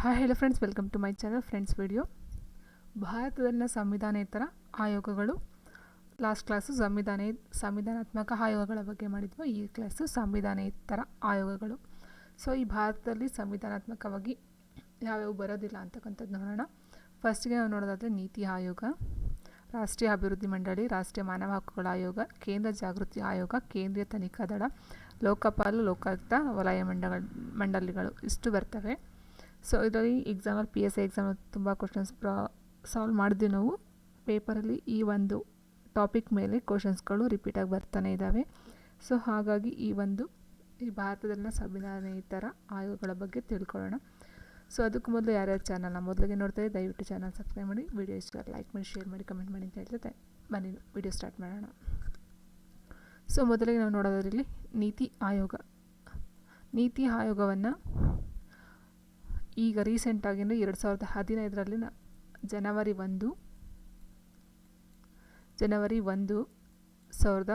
Hi ಹೇಳೋ friends welcome to my channel friends video ಭಾರತದಲ್ಲಿನ ಸಂವಿಧಾನೇತರ ಆಯೋಗಗಳು. ಲಾಸ್ಟ್ ಕ್ಲಾಸು ಸಂವಿಧಾನ, ಸಂವಿಧಾನಾತ್ಮಕ ಆಯೋಗಗಳ ಬಗ್ಗೆ ಮಾಡಿದ್ವು. ಈ ಕ್ಲಾಸು ಸಂವಿಧಾನೇತರ ಆಯೋಗಗಳು. ಸೊ ಈ ಭಾರತದಲ್ಲಿ ಸಂವಿಧಾನಾತ್ಮಕವಾಗಿ ಯಾವ್ಯಾವ ಬರೋದಿಲ್ಲ ಅಂತಕ್ಕಂಥದ್ದು ನೋಡೋಣ. ಫಸ್ಟ್ಗೆ ನಾವು ನೋಡೋದಾದರೆ ನೀತಿ ಆಯೋಗ, ರಾಷ್ಟ್ರೀಯ ಅಭಿವೃದ್ಧಿ ಮಂಡಳಿ, ರಾಷ್ಟ್ರೀಯ ಮಾನವ ಹಕ್ಕುಗಳ ಆಯೋಗ, ಕೇಂದ್ರ ಜಾಗೃತಿ ಆಯೋಗ, ಕೇಂದ್ರೀಯ ತನಿಖಾ ದಳ, ಲೋಕಪಾಲು, ಲೋಕಾಯುಕ್ತ ವಲಯ ಮಂಡಳ, ಮಂಡಳಿಗಳು ಇಷ್ಟು ಬರ್ತವೆ. ಸೊ ಇದರಲ್ಲಿ ಎಕ್ಸಾಮಲ್ಲಿ ಪಿ ಎಸ್ ಐ ಎಕ್ಸಾಮ್ ತುಂಬ ಕ್ವಶನ್ಸ್ ಪ್ರಾ ಸಾಲ್ವ್ ಮಾಡಿದ್ವಿ ನಾವು. ಪೇಪರಲ್ಲಿ ಈ ಒಂದು ಟಾಪಿಕ್ ಮೇಲೆ ಕ್ವಶನ್ಸ್ಗಳು ರಿಪೀಟಾಗಿ ಬರ್ತಾನೆ ಇದ್ದಾವೆ ಸೊ ಹಾಗಾಗಿ ಈ ಒಂದು ಈ ಭಾರತದಲ್ಲಿನ ಸಂವಿಧಾನೇತರ ಆಯೋಗಗಳ ಬಗ್ಗೆ ತಿಳ್ಕೊಳ್ಳೋಣ. ಸೊ ಅದಕ್ಕೂ ಮೊದಲು ಯಾರ್ಯಾರು ಚಾನಲ್ನ ಮೊದಲಿಗೆ ನೋಡ್ತಾರೆ ದಯವಿಟ್ಟು ಚಾನಲ್ ಸಬ್ಸ್ಕ್ರೈಬ್ ಮಾಡಿ. ವಿಡಿಯೋ ಇಷ್ಟ ಲೈಕ್ ಮಾಡಿ ಶೇರ್ ಮಾಡಿ ಕಮೆಂಟ್ ಮಾಡಿ ಅಂತ ಹೇಳ್ತಾರೆ ಬನ್ನಿ ವಿಡಿಯೋ ಸ್ಟಾರ್ಟ್ ಮಾಡೋಣ. ಸೊ ಮೊದಲಿಗೆ ನಾವು ನೋಡೋದ್ರಲ್ಲಿ ನೀತಿ ಆಯೋಗ. ನೀತಿ ಆಯೋಗವನ್ನು ಈಗ ರೀಸೆಂಟಾಗಿ ಎರಡು ಸಾವಿರದ ಹದಿನೈದರಲ್ಲಿ ಜನವರಿ ಒಂದು ಜನವರಿ ಒಂದು ಸಾವಿರದ,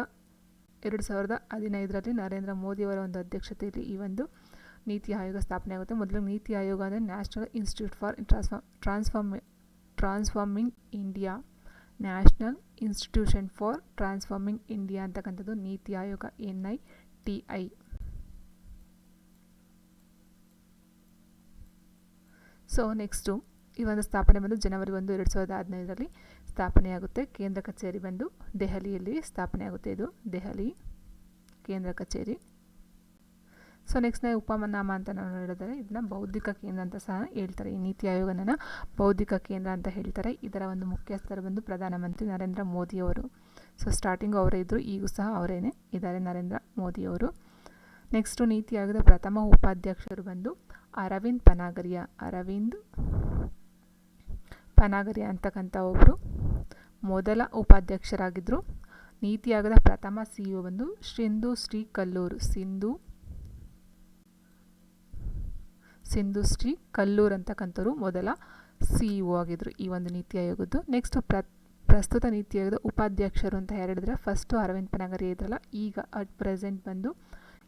ಎರಡು ಸಾವಿರದ ಹದಿನೈದರಲ್ಲಿ ನರೇಂದ್ರ ಮೋದಿಯವರ ಒಂದು ಅಧ್ಯಕ್ಷತೆಯಲ್ಲಿ ಈ ಒಂದು ನೀತಿ ಆಯೋಗ ಸ್ಥಾಪನೆ ಆಗುತ್ತೆ. ಮೊದಲು ನೀತಿ ಆಯೋಗ ಅಂದರೆ national institute for transform transforming, transforming India. National institution for transforming India ಅಂತಕ್ಕಂಥದ್ದು NITI Aayog N I T I. So next ಈ ಒಂದು ಸ್ಥಾಪನೆ ಬಂದು ಜನವರಿ ಒಂದು, ಎರಡು ಸಾವಿರದ ಹದಿನೈದರಲ್ಲಿ ಸ್ಥಾಪನೆಯಾಗುತ್ತೆ. ಕೇಂದ್ರ ಕಚೇರಿ ಬಂದು ದೆಹಲಿಯಲ್ಲಿ ಸ್ಥಾಪನೆಯಾಗುತ್ತೆ ಇದು. ದೆಹಲಿ ಕೇಂದ್ರ ಕಚೇರಿ. ಸೊ ನೆಕ್ಸ್ಟ್ ನಾವು ಉಪನಾಮ ಅಂತ ನಾವು ಹೇಳಿದರೆ, ಇದನ್ನ ಬೌದ್ಧಿಕ ಕೇಂದ್ರ ಅಂತ ಸಹ ಹೇಳ್ತಾರೆ. ಈ ನೀತಿ ಆಯೋಗನ ಬೌದ್ಧಿಕ ಕೇಂದ್ರ ಅಂತ ಹೇಳ್ತಾರೆ. ಇದರ ಒಂದು ಮುಖ್ಯಸ್ಥರು ಬಂದು ಪ್ರಧಾನಮಂತ್ರಿ ನರೇಂದ್ರ ಮೋದಿಯವರು ಸೊ ಸ್ಟಾರ್ಟಿಂಗು ಅವರೇ ಇದ್ದರು ಈಗೂ ಸಹ ಅವರೇನೆ ಇದ್ದಾರೆ ನರೇಂದ್ರ ಮೋದಿಯವರು ನೆಕ್ಸ್ಟು ನೀತಿ ಆಯೋಗದ ಪ್ರಥಮ ಉಪಾಧ್ಯಕ್ಷರು ಬಂದು ಅರವಿಂದ್ ಪನಾಗರಿಯ ಅರವಿಂದ್ ಪನಾಗರಿಯ ಅಂತಕ್ಕಂಥ ಒಬ್ಬರು ಮೊದಲ ಉಪಾಧ್ಯಕ್ಷರಾಗಿದ್ದರು ನೀತಿ ಆಯೋಗದ ಪ್ರಥಮ ಸಿ ಇ ಬಂದು ಸಿಂಧು ಶ್ರೀ ಕಲ್ಲೂರು ಸಿಂಧು ಸಿಂಧು ಶ್ರೀ ಕಲ್ಲೂರ್ ಅಂತಕ್ಕಂಥವ್ರು ಮೊದಲ ಸಿ ಇ ಒ ಆಗಿದ್ದರು ಈ ಒಂದು ನೀತಿ ಆಯೋಗದ್ದು. ನೆಕ್ಸ್ಟ್ ಪ್ರ, ಪ್ರಸ್ತುತ ನೀತಿ ಆಯೋಗದ ಉಪಾಧ್ಯಕ್ಷರು ಅಂತ ಹೇಳಿದ್ರೆ ಫಸ್ಟು ಅರವಿಂದ್ ಪನಾಗರಿ ಇದ್ರಲ್ಲ, ಈಗ ಅಟ್ ಪ್ರೆಸೆಂಟ್ ಬಂದು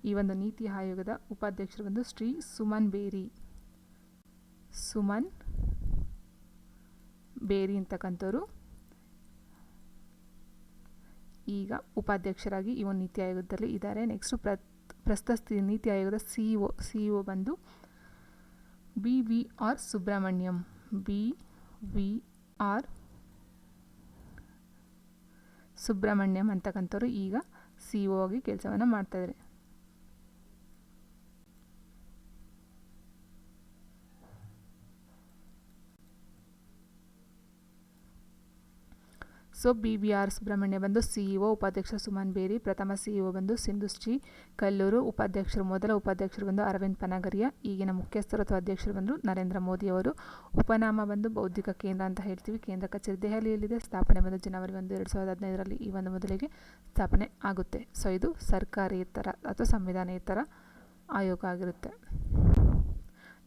ಈ ಒಂದು ನೀತಿ ಆಯೋಗದ ಉಪಾಧ್ಯಕ್ಷರು ಬಂದು ಶ್ರೀ ಸುಮನ್ ಬೇರಿ. ಸುಮನ್ ಬೇರಿ ಅಂತಕ್ಕಂಥವ್ರು. ಈಗ ಉಪಾಧ್ಯಕ್ಷರಾಗಿ ಈ ಒಂದು ನೀತಿ ಆಯೋಗದಲ್ಲಿ ಇದ್ದಾರೆ. ನೆಕ್ಸ್ಟು ಪ್ರ ಪ್ರಸ್ತಸ್ತಿ ನೀತಿ ಆಯೋಗದ ಸಿ ಒ ಸಿ ಒ ಬಂದು B V R Subrahmanyam. B V R Subrahmanyam ಅಂತಕ್ಕಂಥವ್ರು ಈಗ ಸಿ ಒ ಆಗಿ ಕೆಲಸವನ್ನು ಮಾಡ್ತಾಯಿದ್ದಾರೆ so B B R Subrahmanya ಬಂದು ಸಿಇಒ ಉಪಾಧ್ಯಕ್ಷ ಸುಮನ್ ಬೇರಿ, ಪ್ರಥಮ ಸಿಇಒ ಬಂದು ಸಿಂಧುಶ್ರೀ ಕಲ್ಲೂರು, ಉಪಾಧ್ಯಕ್ಷರು, ಮೊದಲ ಉಪಾಧ್ಯಕ್ಷರು ಬಂದು ಅರವಿಂದ್ ಪನಗರಿಯ, ಈಗಿನ ಮುಖ್ಯಸ್ಥರು ಅಥವಾ ಅಧ್ಯಕ್ಷರು ಬಂದು ನರೇಂದ್ರ ಮೋದಿ ಅವರು. ಉಪನಾಮ ಬಂದು ಬೌದ್ಧಿಕ ಕೇಂದ್ರ ಅಂತ ಹೇಳ್ತೀವಿ. ಕೇಂದ್ರ ಕಚೇರಿ ದೆಹಲಿಯಲ್ಲಿದೆ. ಸ್ಥಾಪನೆ ಬಂದು ಜನವರಿ ಒಂದು, ಎರಡು ಸಾವಿರದ ಹದಿನೈದರಲ್ಲಿ ಈ ಒಂದು ಮೊದಲಿಗೆ ಸ್ಥಾಪನೆ ಆಗುತ್ತೆ. ಸೊ ಇದು ಸರ್ಕಾರೇತರ ಅಥವಾ ಸಂವಿಧಾನೇತರ ಆಯೋಗ ಆಗಿರುತ್ತೆ.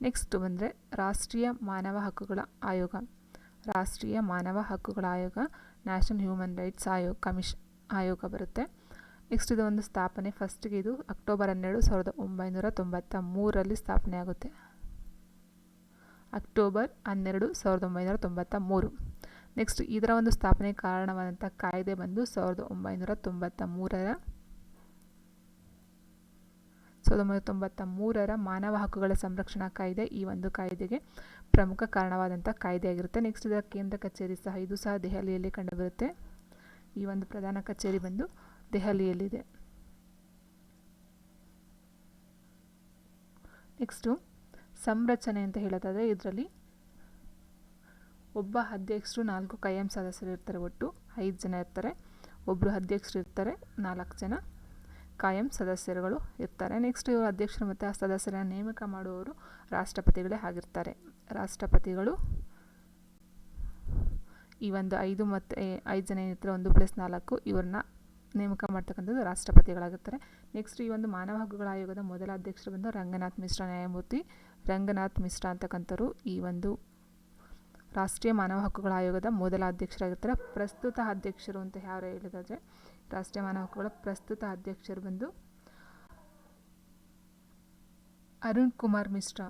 ನೆಕ್ಸ್ಟ್ ಬಂದರೆ ರಾಷ್ಟ್ರೀಯ ಮಾನವ ಹಕ್ಕುಗಳ ಆಯೋಗ. ರಾಷ್ಟ್ರೀಯ ಮಾನವ ಹಕ್ಕುಗಳ ಆಯೋಗ. ನ್ಯಾಷನಲ್ ಹ್ಯೂಮನ್ ರೈಟ್ಸ್ ಆಯೋಗ ಕಮಿಷ್ ಆಯೋಗ ಬರುತ್ತೆ. ನೆಕ್ಸ್ಟ್ ಇದು ಒಂದು ಸ್ಥಾಪನೆ. ಫಸ್ಟ್ಗೆ ಇದು ಅಕ್ಟೋಬರ್ ಹನ್ನೆರಡು ಸಾವಿರದ ಒಂಬೈನೂರ ತೊಂಬತ್ತ ಮೂರರಲ್ಲಿ ಸ್ಥಾಪನೆ ಆಗುತ್ತೆ. ಅಕ್ಟೋಬರ್ ಹನ್ನೆರಡು ಸಾವಿರದ ಒಂಬೈನೂರ ತೊಂಬತ್ತ ಮೂರು. ನೆಕ್ಸ್ಟ್ ಇದರ ಒಂದು ಸ್ಥಾಪನೆ ಕಾರಣವಾದಂಥ ಕಾಯ್ದೆ ಬಂದು ಸಾವಿರದ ಒಂಬೈನೂರ ತೊಂಬತ್ತ ಮೂರರ, ಸಾವಿರದ ಒಂಬೈನೂರ ತೊಂಬತ್ತ ಮೂರರ ಮಾನವ ಹಕ್ಕುಗಳ ಸಂರಕ್ಷಣಾ ಕಾಯ್ದೆ ಈ ಒಂದು ಕಾಯ್ದೆಗೆ. ಪ್ರಮುಖ ಕಾರಣವಾದಂಥ ಕಾಯ್ದೆ ಆಗಿರುತ್ತೆ ನೆಕ್ಸ್ಟ್ ಇದರ ಕೇಂದ್ರ ಕಚೇರಿ ಸಹ, ಇದು ಸಹ ದೆಹಲಿಯಲ್ಲಿ ಕಂಡುಬರುತ್ತೆ. ಈ ಒಂದು ಪ್ರಧಾನ ಕಚೇರಿ ಬಂದು ದೆಹಲಿಯಲ್ಲಿದೆ. ನೆಕ್ಸ್ಟು ಸಂರಚನೆ ಅಂತ ಹೇಳೋದಾದರೆ ಇದರಲ್ಲಿ ಒಬ್ಬ ಅಧ್ಯಕ್ಷರು ನಾಲ್ಕು ಕಾಯಂ ಸದಸ್ಯರು ಇರ್ತಾರೆ ಒಟ್ಟು, ಐದು ಜನ ಇರ್ತಾರೆ. ಒಬ್ಬರು ಅಧ್ಯಕ್ಷರು ಇರ್ತಾರೆ, ನಾಲ್ಕು ಜನ. ಕಾಯಂ ಸದಸ್ಯರುಗಳು ಇರ್ತಾರೆ. ನೆಕ್ಸ್ಟ್ ಇವರು ಅಧ್ಯಕ್ಷರು ಮತ್ತು ಆ ಸದಸ್ಯರ ನೇಮಕ ಮಾಡುವವರು ರಾಷ್ಟ್ರಪತಿಗಳೇ ಆಗಿರ್ತಾರೆ. ರಾಷ್ಟ್ರಪತಿಗಳು ಈ ಒಂದು ಐದು ಮತ್ತು ಐದು ಜನ ಏನಿರ್ತಾರೆ ಒಂದು ಪ್ಲಸ್ ನಾಲ್ಕು ಇವ್ರನ್ನ ನೇಮಕ ಮಾಡ್ತಕ್ಕಂಥದ್ದು ರಾಷ್ಟ್ರಪತಿಗಳಾಗಿರ್ತಾರೆ. ನೆಕ್ಸ್ಟ್ ಈ ಒಂದು ಮಾನವ ಹಕ್ಕುಗಳ ಆಯೋಗದ ಮೊದಲ ಅಧ್ಯಕ್ಷರು ಬಂದು ರಂಗನಾಥ್ ಮಿಶ್ರಾ ನ್ಯಾಯಮೂರ್ತಿ. ರಂಗನಾಥ್ ಮಿಶ್ರಾ ಅಂತಕ್ಕಂಥವ್ರು ಈ ಒಂದು ರಾಷ್ಟ್ರೀಯ ಮಾನವ ಹಕ್ಕುಗಳ ಆಯೋಗದ ಮೊದಲ ಅಧ್ಯಕ್ಷರಾಗಿರ್ತಾರೆ. ಪ್ರಸ್ತುತ ಅಧ್ಯಕ್ಷರು ಅಂತ ಯಾರು ಹೇಳಿದಾದರೆ ರಾಷ್ಟ್ರೀಯ ಮಾನವ ಹಕ್ಕುಗಳ ಪ್ರಸ್ತುತ ಅಧ್ಯಕ್ಷರು ಬಂದು ಅರುಣ್ ಕುಮಾರ್ ಮಿಶ್ರಾ.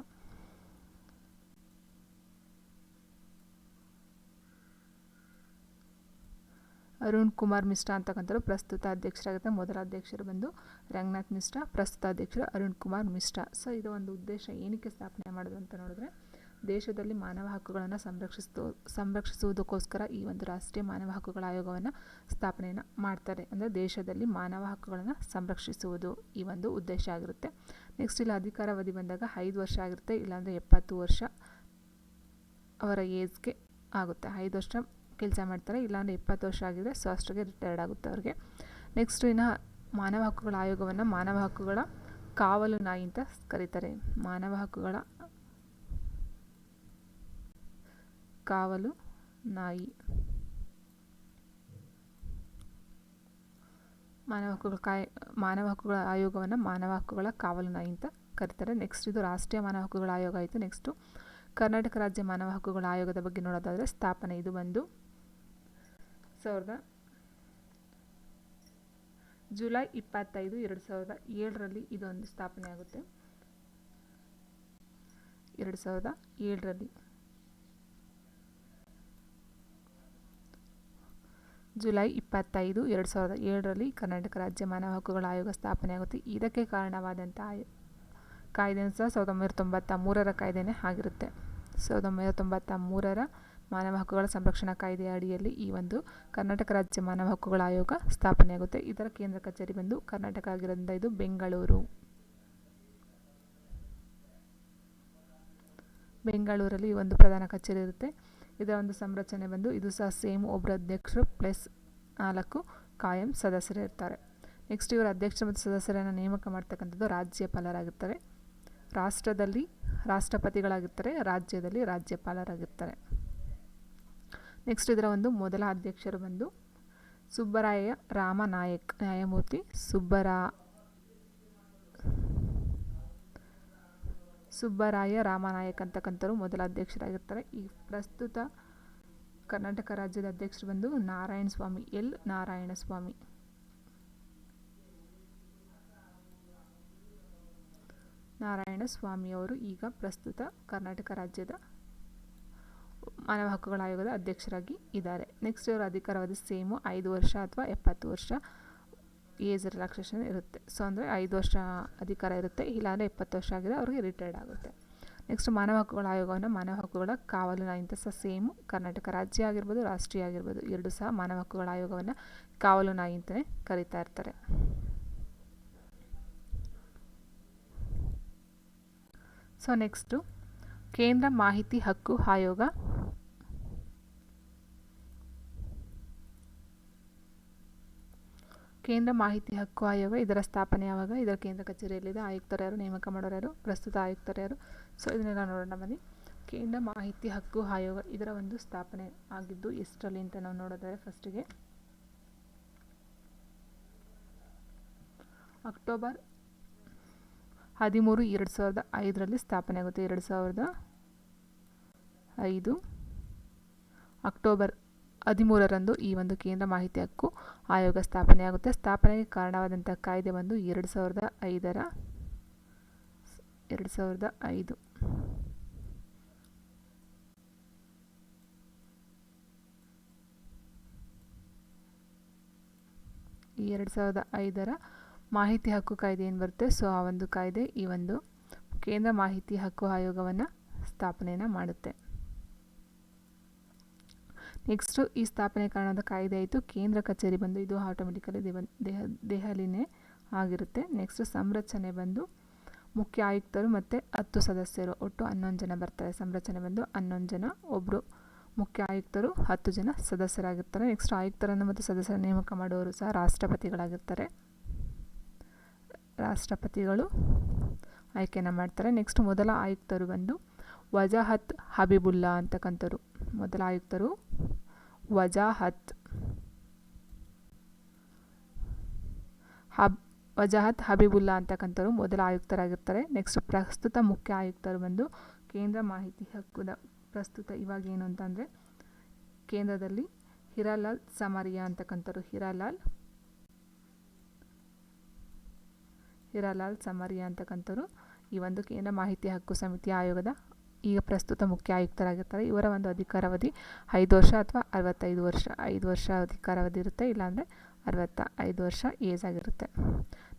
ಅರುಣ್ ಕುಮಾರ್ ಮಿಶ್ರಾ ಅಂತಕ್ಕಂಥವ್ರು ಪ್ರಸ್ತುತ ಅಧ್ಯಕ್ಷರಾಗುತ್ತೆ ಮೊದಲ ಅಧ್ಯಕ್ಷರು ಬಂದು ರಂಗನಾಥ್ ಮಿಶ್ರಾ, ಪ್ರಸ್ತುತ ಅಧ್ಯಕ್ಷರು ಅರುಣ್ ಕುಮಾರ್ ಮಿಶ್ರಾ. ಸೊ ಇದು ಒಂದು ಉದ್ದೇಶ ಏನಕ್ಕೆ ಸ್ಥಾಪನೆ ಮಾಡೋದು ಅಂತ ನೋಡಿದ್ರೆ ದೇಶದಲ್ಲಿ ಮಾನವ ಹಕ್ಕುಗಳನ್ನು ಸಂರಕ್ಷಿಸ್ತೋ, ಸಂರಕ್ಷಿಸುವುದಕ್ಕೋಸ್ಕರ ಈ ಒಂದು ರಾಷ್ಟ್ರೀಯ ಮಾನವ ಹಕ್ಕುಗಳ ಆಯೋಗವನ್ನು ಸ್ಥಾಪನೆಯನ್ನು ಮಾಡ್ತಾರೆ. ಅಂದರೆ ದೇಶದಲ್ಲಿ ಮಾನವ ಹಕ್ಕುಗಳನ್ನು ಸಂರಕ್ಷಿಸುವುದು ಈ ಒಂದು ಉದ್ದೇಶ ಆಗಿರುತ್ತೆ. ನೆಕ್ಸ್ಟ್ ಇಲ್ಲಿ ಅಧಿಕಾರಾವಧಿ ಬಂದಾಗ ಐದು ವರ್ಷ ಆಗಿರುತ್ತೆ, ಇಲ್ಲಾಂದರೆ ಎಪ್ಪತ್ತು ವರ್ಷ ಅವರ ಏಜ್ಗೆ ಆಗುತ್ತೆ. ಐದು ವರ್ಷ ಕೆಲಸ ಮಾಡ್ತಾರೆ, ಇಲ್ಲಾಂದರೆ ಇಪ್ಪತ್ತು ವರ್ಷ ಆಗಿದ್ರೆ ಅಷ್ಟಿಗೆ ರಿಟೈರ್ಡ್ ಆಗುತ್ತೆ ಅವ್ರಿಗೆ. ನೆಕ್ಸ್ಟ್ ಇನ್ನು ಮಾನವ ಹಕ್ಕುಗಳ ಆಯೋಗವನ್ನು ಮಾನವ ಹಕ್ಕುಗಳ ಕಾವಲು ನಾಯಿ ಅಂತ ಕರೀತಾರೆ. ಮಾನವ ಹಕ್ಕುಗಳ ಕಾವಲು ನಾಯಿ ಮಾನವ ಹಕ್ಕುಗಳ ಕಾಯ್ ಮಾನವ ಹಕ್ಕುಗಳ ಆಯೋಗವನ್ನು ಮಾನವ ಹಕ್ಕುಗಳ ಕಾವಲು ನಾಯಿ ಅಂತ ಕರೀತಾರೆ ನೆಕ್ಸ್ಟ್ ಇದು ರಾಷ್ಟ್ರೀಯ ಮಾನವ ಹಕ್ಕುಗಳ ಆಯೋಗ ಆಯಿತು ನೆಕ್ಸ್ಟು ಕರ್ನಾಟಕ ರಾಜ್ಯ ಮಾನವ ಹಕ್ಕುಗಳ ಆಯೋಗದ ಬಗ್ಗೆ ನೋಡೋದಾದರೆ ಸ್ಥಾಪನೆ ಇದು ಬಂದು ಸಾವಿರದ ಜುಲೈ ಇಪ್ಪತ್ತೈದು ಎರಡು ಸಾವಿರದ ಏಳರಲ್ಲಿ ಇದೊಂದು ಸ್ಥಾಪನೆ ಆಗುತ್ತೆ ಎರಡು ಸಾವಿರದ ಏಳರಲ್ಲಿ. ಜುಲೈ ಇಪ್ಪತ್ತೈದು, ಎರಡು ಸಾವಿರದ ಏಳರಲ್ಲಿ ಕರ್ನಾಟಕ ರಾಜ್ಯ ಮಾನವ ಹಕ್ಕುಗಳ ಆಯೋಗ ಸ್ಥಾಪನೆ ಆಗುತ್ತೆ ಇದಕ್ಕೆ ಕಾರಣವಾದಂಥ ಆಯೋ ಕಾಯ್ದೆ ಸಹ ಸಾವಿರದ ಒಂಬೈನೂರ ತೊಂಬತ್ತ ಮೂರರ ಕಾಯ್ದೆನೇ ಆಗಿರುತ್ತೆ. ಸಾವಿರದ ಒಂಬೈನೂರ ತೊಂಬತ್ತ ಮೂರರ ಮಾನವ ಹಕ್ಕುಗಳ ಸಂರಕ್ಷಣಾ ಕಾಯ್ದೆಯ ಅಡಿಯಲ್ಲಿ ಈ ಒಂದು ಕರ್ನಾಟಕ ರಾಜ್ಯ ಮಾನವ ಹಕ್ಕುಗಳ ಆಯೋಗ ಸ್ಥಾಪನೆಯಾಗುತ್ತೆ. ಇದರ ಕೇಂದ್ರ ಕಚೇರಿ ಬಂದು ಕರ್ನಾಟಕ ಆಗಿರೋದ್ರಿಂದ ಇದು ಬೆಂಗಳೂರು. ಬೆಂಗಳೂರಲ್ಲಿ ಈ ಒಂದು ಪ್ರಧಾನ ಕಚೇರಿ ಇರುತ್ತೆ. ಇದರ ಒಂದು ಸಂರಚನೆ ಬಂದು ಇದು ಸಹ ಸೇಮ್ ಒಬ್ಬರು ಅಧ್ಯಕ್ಷರು ಪ್ಲಸ್ ನಾಲ್ಕು ಕಾಯಂ ಸದಸ್ಯರು ಇರ್ತಾರೆ. ನೆಕ್ಸ್ಟ್ ಇವರ ಅಧ್ಯಕ್ಷ ಮತ್ತು ಸದಸ್ಯರನ್ನು ನೇಮಕ ಮಾಡ್ತಕ್ಕಂಥದ್ದು ರಾಜ್ಯಪಾಲರಾಗಿರ್ತಾರೆ. ರಾಷ್ಟ್ರದಲ್ಲಿ ರಾಷ್ಟ್ರಪತಿಗಳಾಗಿರ್ತಾರೆ, ರಾಜ್ಯದಲ್ಲಿ ರಾಜ್ಯಪಾಲರಾಗಿರ್ತಾರೆ. ನೆಕ್ಸ್ಟ್ ಇದರ ಒಂದು ಮೊದಲ ಅಧ್ಯಕ್ಷರು ಬಂದು ಸುಬ್ಬರಾಯ ರಾಮನಾಯಕ್ ನ್ಯಾಯಮೂರ್ತಿ ಸುಬ್ಬರಾ ಸುಬ್ಬರಾಯ ರಾಮನಾಯಕ್ ಅಂತಕ್ಕಂಥವ್ರು ಮೊದಲ ಅಧ್ಯಕ್ಷರಾಗಿರ್ತಾರೆ. ಈ ಪ್ರಸ್ತುತ ಕರ್ನಾಟಕ ರಾಜ್ಯದ ಅಧ್ಯಕ್ಷರು ಬಂದು ನಾರಾಯಣ ಸ್ವಾಮಿ, ಎಲ್ ನಾರಾಯಣ ಸ್ವಾಮಿ. ನಾರಾಯಣ ಸ್ವಾಮಿಯವರು ಈಗ ಪ್ರಸ್ತುತ ಕರ್ನಾಟಕ ರಾಜ್ಯದ ಮಾನವ ಹಕ್ಕುಗಳ ಆಯೋಗದ ಅಧ್ಯಕ್ಷರಾಗಿ ಇದ್ದಾರೆ. ನೆಕ್ಸ್ಟ್ ಅವರ ಅಧಿಕಾರಾವಧಿ ಸೇಮು ಐದು ವರ್ಷ ಅಥವಾ ಎಪ್ಪತ್ತು ವರ್ಷ. ಏಜ್ ರಿಲ್ಯಾಕ್ಸೇಷನ್ ಇರುತ್ತೆ. ಸೊ ಅಂದರೆ ಐದು ವರ್ಷ ಅಧಿಕಾರ ಇರುತ್ತೆ. ಇಲ್ಲಾಂದರೆ ಇಪ್ಪತ್ತು ವರ್ಷ ಆಗಿದೆ ಅವ್ರಿಗೆ ರಿಟೈರ್ಡ್ ಆಗುತ್ತೆ. ನೆಕ್ಸ್ಟ್ ಮಾನವ ಹಕ್ಕುಗಳ ಆಯೋಗವನ್ನು ಮಾನವ ಹಕ್ಕುಗಳ ಕಾವಲು ನಾಯಿ ಸಹ ಸೇಮ್ ಕರ್ನಾಟಕ ರಾಜ್ಯ ಆಗಿರ್ಬೋದು, ರಾಷ್ಟ್ರೀಯ ಆಗಿರ್ಬೋದು, ಎರಡು ಸಹ ಮಾನವ ಹಕ್ಕುಗಳ ಆಯೋಗವನ್ನು ಕಾವಲು ನಾಯಿ ಅಂತಲೇ ಕರೀತಾ ಇರ್ತಾರೆ. ಸೊ ನೆಕ್ಸ್ಟು ಕೇಂದ್ರ ಮಾಹಿತಿ ಹಕ್ಕು ಆಯೋಗ ಕೇಂದ್ರ ಮಾಹಿತಿ ಹಕ್ಕು ಆಯೋಗ ಇದರ ಸ್ಥಾಪನೆ ಯಾವಾಗ? ಇದರ ಕೇಂದ್ರ ಕಚೇರಿಯಲ್ಲಿದೆ ಆಯುಕ್ತರು ಯಾರು? ನೇಮಕ ಮಾಡೋರು ಪ್ರಸ್ತುತ ಆಯುಕ್ತರು ಯಾರು? ಸೊ ಇದನ್ನೆಲ್ಲ ನೋಡೋಣ, ಬನ್ನಿ. ಕೇಂದ್ರ ಮಾಹಿತಿ ಹಕ್ಕು ಆಯೋಗ ಇದರ ಒಂದು ಸ್ಥಾಪನೆ ಆಗಿದ್ದು ಎಷ್ಟರಲ್ಲಿ ಅಂತ ನಾವು ನೋಡೋದಾದ್ರೆ ಫಸ್ಟಿಗೆ ಅಕ್ಟೋಬರ್ ಹದಿಮೂರು ಎರಡು ಸಾವಿರದ ಐದರಲ್ಲಿ ಸ್ಥಾಪನೆ ಆಗುತ್ತೆ. ಎರಡು ಸಾವಿರದ ಐದು ಅಕ್ಟೋಬರ್ ಹದಿಮೂರರಂದು ಈ ಒಂದು ಕೇಂದ್ರ ಮಾಹಿತಿ ಹಕ್ಕು ಆಯೋಗ ಸ್ಥಾಪನೆಯಾಗುತ್ತೆ ಸ್ಥಾಪನೆಗೆ ಕಾರಣವಾದಂಥ ಕಾಯ್ದೆ ಬಂದು ಎರಡು ಸಾವಿರದ ಐದರ ಎರಡು ಸಾವಿರದ ಐದು. ಈ ಎರಡು ಸಾವಿರದ ಐದರ ಮಾಹಿತಿ ಹಕ್ಕು ಕಾಯ್ದೆ ಏನು ಬರುತ್ತೆ? ಸೊ, ಆ ಒಂದು ಕಾಯ್ದೆ ಈ ಒಂದು ಕೇಂದ್ರ ಮಾಹಿತಿ ಹಕ್ಕು ಆಯೋಗವನ್ನು ಸ್ಥಾಪನೆಯನ್ನು ಮಾಡುತ್ತೆ. ನೆಕ್ಸ್ಟು ಈ ಸ್ಥಾಪನೆ ಕಾರಣದ ಕಾಯ್ದೆ ಆಯಿತು. ಕೇಂದ್ರ ಕಚೇರಿ ಬಂದು ಇದು ಆಟೋಮೆಟಿಕಲಿ ದೇವ, ದೇಹ, ದೆಹಲಿನೇ ಆಗಿರುತ್ತೆ. ನೆಕ್ಸ್ಟ್ ಸಂರಚನೆ ಬಂದು ಮುಖ್ಯ ಆಯುಕ್ತರು ಮತ್ತು ಹತ್ತು ಸದಸ್ಯರು, ಒಟ್ಟು ಹನ್ನೊಂದು ಜನ ಬರ್ತಾರೆ. ಸಂರಚನೆ ಬಂದು ಹನ್ನೊಂದು ಜನ ಒಬ್ಬರು ಮುಖ್ಯ ಆಯುಕ್ತರು, ಹತ್ತು ಜನ ಸದಸ್ಯರಾಗಿರ್ತಾರೆ. ನೆಕ್ಸ್ಟ್ ಆಯುಕ್ತರನ್ನು ಮತ್ತು ಸದಸ್ಯರ ನೇಮಕ ಮಾಡುವವರು ಸಹ ರಾಷ್ಟ್ರಪತಿಗಳಾಗಿರ್ತಾರೆ. ರಾಷ್ಟ್ರಪತಿಗಳು ಆಯ್ಕೆಯನ್ನು ಮಾಡ್ತಾರೆ. ನೆಕ್ಸ್ಟ್ ಮೊದಲ ಆಯುಕ್ತರು ಬಂದು ವಜಾಹತ್ ಹಬೀಬುಲ್ಲಾ ಅಂತಕ್ಕಂಥವ್ರು. ಮೊದಲ ಆಯುಕ್ತರು ವಜಾಹತ್. ಹಬ್, ವಜಾಹತ್ ಹಬೀಬುಲ್ಲಾ ಅಂತಕ್ಕಂಥವ್ರು ಮೊದಲ ಆಯುಕ್ತರಾಗಿರ್ತಾರೆ. ನೆಕ್ಸ್ಟ್ ಪ್ರಸ್ತುತ ಮುಖ್ಯ ಆಯುಕ್ತರು ಬಂದು ಕೇಂದ್ರ ಮಾಹಿತಿ ಹಕ್ಕುದ ಪ್ರಸ್ತುತ ಇವಾಗ ಏನು ಅಂತಂದರೆ ಕೇಂದ್ರದಲ್ಲಿ ಹಿರಾಲಾಲ್ ಸಮರಿಯಾ ಅಂತಕ್ಕಂಥವ್ರು. ಹಿರಾಲಾಲ್. ಹಿರಾಲಾಲ್ ಸಮರಿಯಾ ಅಂತಕ್ಕಂಥವ್ರು ಈ ಒಂದು ಕೇಂದ್ರ ಮಾಹಿತಿ ಹಕ್ಕು ಸಮಿತಿ ಆಯೋಗದ ಈಗ ಪ್ರಸ್ತುತ ಮುಖ್ಯ ಆಯುಕ್ತರಾಗಿರ್ತಾರೆ. ಇವರ ಒಂದು ಅಧಿಕಾರಾವಧಿ ಐದು ವರ್ಷ ಅಥವಾ ಅರವತ್ತೈದು ವರ್ಷ, ಐದು ವರ್ಷ ಅಧಿಕಾರಾವಧಿ ಇರುತ್ತೆ, ಇಲ್ಲಾಂದರೆ ಅರವತ್ತ ಐದು ವರ್ಷ ಏಜ್ ಆಗಿರುತ್ತೆ.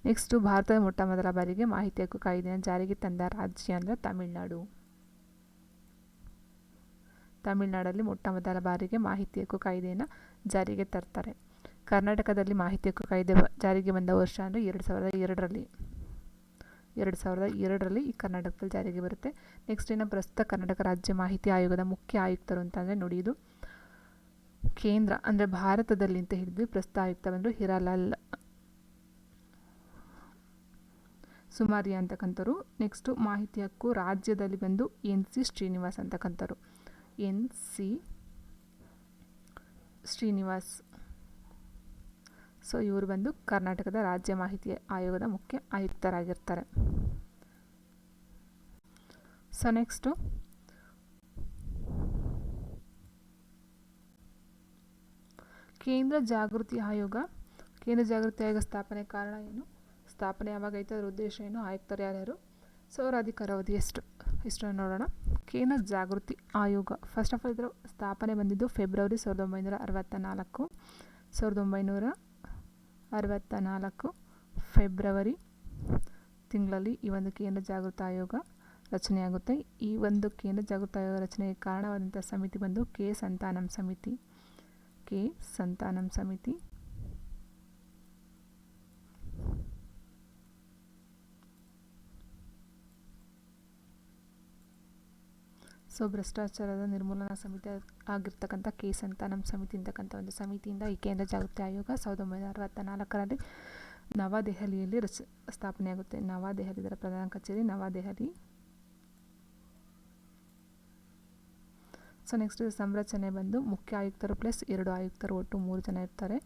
ನೆಕ್ಸ್ಟು ಭಾರತದ ಮೊಟ್ಟ ಮೊದಲ ಬಾರಿಗೆ ಮಾಹಿತಿ ಹಕ್ಕು ಕಾಯ್ದೆಯನ್ನು ಜಾರಿಗೆ ತಂದ ರಾಜ್ಯ ಅಂದರೆ ತಮಿಳುನಾಡು. ತಮಿಳುನಾಡಲ್ಲಿ ಮೊಟ್ಟ ಮೊದಲ ಬಾರಿಗೆ ಮಾಹಿತಿ ಹಕ್ಕು ಕಾಯ್ದೆಯನ್ನು ಜಾರಿಗೆ ತರ್ತಾರೆ. ಕರ್ನಾಟಕದಲ್ಲಿ ಮಾಹಿತಿ ಹಕ್ಕು ಕಾಯ್ದೆ ಜಾರಿಗೆ ಬಂದ ವರ್ಷ ಅಂದರೆ ಎರಡು ಸಾವಿರದ ಎರಡರಲ್ಲಿ. ಎರಡು ಸಾವಿರದ ಎರಡರಲ್ಲಿ ಈ ಕರ್ನಾಟಕದಲ್ಲಿ ಜಾರಿಗೆ ಬರುತ್ತೆ. ನೆಕ್ಸ್ಟ್ ಇನ್ನು ಪ್ರಸ್ತುತ ಕರ್ನಾಟಕ ರಾಜ್ಯ ಮಾಹಿತಿ ಆಯೋಗದ ಮುಖ್ಯ ಆಯುಕ್ತರು ಅಂತಂದರೆ ನೋಡಿ ಇದು ಕೇಂದ್ರ ಅಂದರೆ ಭಾರತದಲ್ಲಿ ಅಂತ ಹೇಳಿದ್ವಿ. ಪ್ರಸ್ತುತ ಆಯುಕ್ತ ಬಂದರು ಹಿರಾಲಾಲ್ ಸುಮಾರಿಯಾ ಅಂತಕ್ಕಂಥವ್ರು. ನೆಕ್ಸ್ಟು ಮಾಹಿತಿ ಹಕ್ಕು ರಾಜ್ಯದಲ್ಲಿ ಬಂದು ಎನ್ ಸಿ ಶ್ರೀನಿವಾಸ್ ಅಂತಕ್ಕಂಥವ್ರು. ಎನ್ ಸಿ ಶ್ರೀನಿವಾಸ್ ಸೊ ಇವರು ಬಂದು ಕರ್ನಾಟಕದ ರಾಜ್ಯ ಮಾಹಿತಿ ಆಯೋಗದ ಮುಖ್ಯ ಆಯುಕ್ತರಾಗಿರ್ತಾರೆ. ಸೊ ನೆಕ್ಸ್ಟು ಕೇಂದ್ರ ಜಾಗೃತಿ ಆಯೋಗ. ಕೇಂದ್ರ ಜಾಗೃತಿ ಆಯೋಗ ಸ್ಥಾಪನೆ ಕಾರಣ ಏನು? ಸ್ಥಾಪನೆ ಯಾವಾಗೈತೆ ಅದರ ಉದ್ದೇಶ ಏನು? ಆಯುಕ್ತರು ಯಾರ್ಯಾರು? ಸೊ, ಅವರ ಅಧಿಕಾರಾವಧಿ ಎಷ್ಟು? ಇಷ್ಟನ್ನು ನೋಡೋಣ. ಕೇಂದ್ರ ಜಾಗೃತಿ ಆಯೋಗ. ಫಸ್ಟ್ ಆಫ್ ಆಲ್ ಇದರ ಸ್ಥಾಪನೆ ಬಂದಿದ್ದು ಫೆಬ್ರವರಿ ಸಾವಿರದ ಒಂಬೈನೂರ ಅರವತ್ತ ನಾಲ್ಕು ಸಾವಿರದ ಒಂಬೈನೂರ ಅರವತ್ತ ನಾಲ್ಕು ಫೆಬ್ರವರಿ ತಿಂಗಳಲ್ಲಿ ಈ ಒಂದು ಕೇಂದ್ರ ಜಾಗೃತ ಆಯೋಗ ರಚನೆಯಾಗುತ್ತೆ. ಈ ಒಂದು ಕೇಂದ್ರ ಜಾಗೃತ ಆಯೋಗ ರಚನೆಗೆ ಕಾರಣವಾದಂಥ ಸಮಿತಿ ಬಂದು ಕೆ ಸಂತಾನಂ ಸಮಿತಿ. ಕೆ ಸಂತಾನಂ ಸಮಿತಿ. ಸೊ ಭ್ರಷ್ಟಾಚಾರದ ನಿರ್ಮೂಲನಾ ಸಮಿತಿ ಆಗಿರ್ತಕ್ಕಂಥ ಅಂತ ನಮ್ಮ ಸಮಿತಿ ಅಂತಕ್ಕಂಥ ಒಂದು ಸಮಿತಿಯಿಂದ ಈ ಕೇಂದ್ರ ಜಾಗೃತಿ ಆಯೋಗ ಸಾವಿರದ ಒಂಬೈನೂರ ಅರವತ್ತ ನಾಲ್ಕರಲ್ಲಿ ನವದೆಹಲಿಯಲ್ಲಿ ರಚ ಸ್ಥಾಪನೆಯಾಗುತ್ತೆ ನವದೆಹಲಿ ಇದರ ಪ್ರಧಾನ ಕಚೇರಿ, ನವದೆಹಲಿ. ಸೊ ನೆಕ್ಸ್ಟ್ ಸಂರಚನೆ ಬಂದು ಮುಖ್ಯ ಆಯುಕ್ತರು ಪ್ಲಸ್ ಎರಡು ಆಯುಕ್ತರು ಒಟ್ಟು ಮೂರು ಜನ ಇರ್ತಾರೆ.